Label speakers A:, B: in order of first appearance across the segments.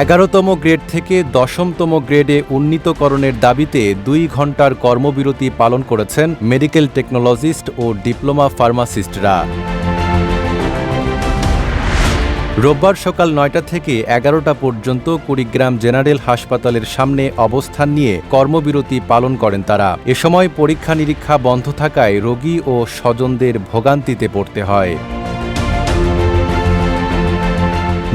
A: এগারোতম গ্রেড থেকে দশমতম গ্রেডে উন্নীতকরণের দাবিতে দুই ঘণ্টার কর্মবিরতি পালন করেছেন মেডিকেল টেকনোলজিস্ট ও ডিপ্লোমা ফার্মাসিস্টরা। রোববার সকাল নয়টা থেকে এগারোটা পর্যন্ত কুড়িগ্রাম জেনারেল হাসপাতালের সামনে অবস্থান নিয়ে কর্মবিরতি পালন করেন তারা। এ সময় পরীক্ষা নিরীক্ষা বন্ধ থাকায় রোগী ও স্বজনদের ভোগান্তিতে পড়তে হয়।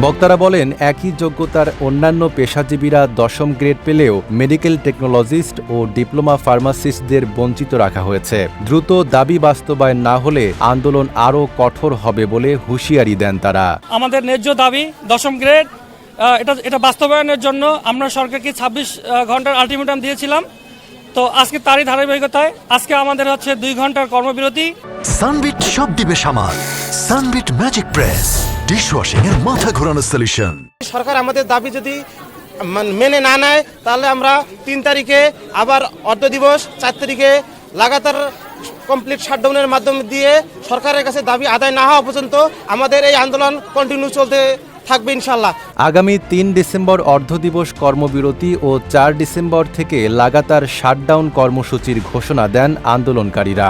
A: বক্তারা বলেন একই যোগ্যতার অন্যান্য পেশাজীবীরা দশম গ্রেড পেলেও মেডিকেল টেকনোলজিস্ট ও ডিপ্লোমা ফার্মাসিস্টদের বঞ্চিত রাখা হয়েছে। দ্রুত দাবি বাস্তবায়ন না হলে আন্দোলন আরও কঠোর হবে বলে হুঁশিয়ারি দেন তারা।
B: আমাদের ন্যায্য দাবি দশম গ্রেড এটা এটা বাস্তবায়নের জন্য আমরা সরকারকে ছাব্বিশ ঘণ্টার আলটিমেটাম দিয়েছিলাম। তো আজকে তারই ধারাবাহিকতায় আজকে আমাদের হচ্ছে দুই ঘণ্টার কর্মবিরতি।
C: সানবিট সব দিবে সামাল। Sunbit magic press. ডিশওয়াশিং এর মাথা ঘোরানো সলিউশন
D: সরকার আমাদের দাবি যদি মান- মেনে না নেয় তাহলে আমরা তিন তারিখে আবার অর্ধ দিবস চার তারিখে লাগাতার কমপ্লিট শাটডাউনের মাধ্যমে দিয়ে সরকারের কাছে দাবি আদায় না হওয়া পর্যন্ত আমাদের এই আন্দোলন কন্টিনিউ চলতে থাকবে ইনশাল্লাহ
A: আগামী তিন ডিসেম্বর অর্ধদিবস কর্মবিরতি ও চার ডিসেম্বর থেকে লাগাতার শাটডাউন কর্মসূচির ঘোষণা দেন আন্দোলনকারীরা।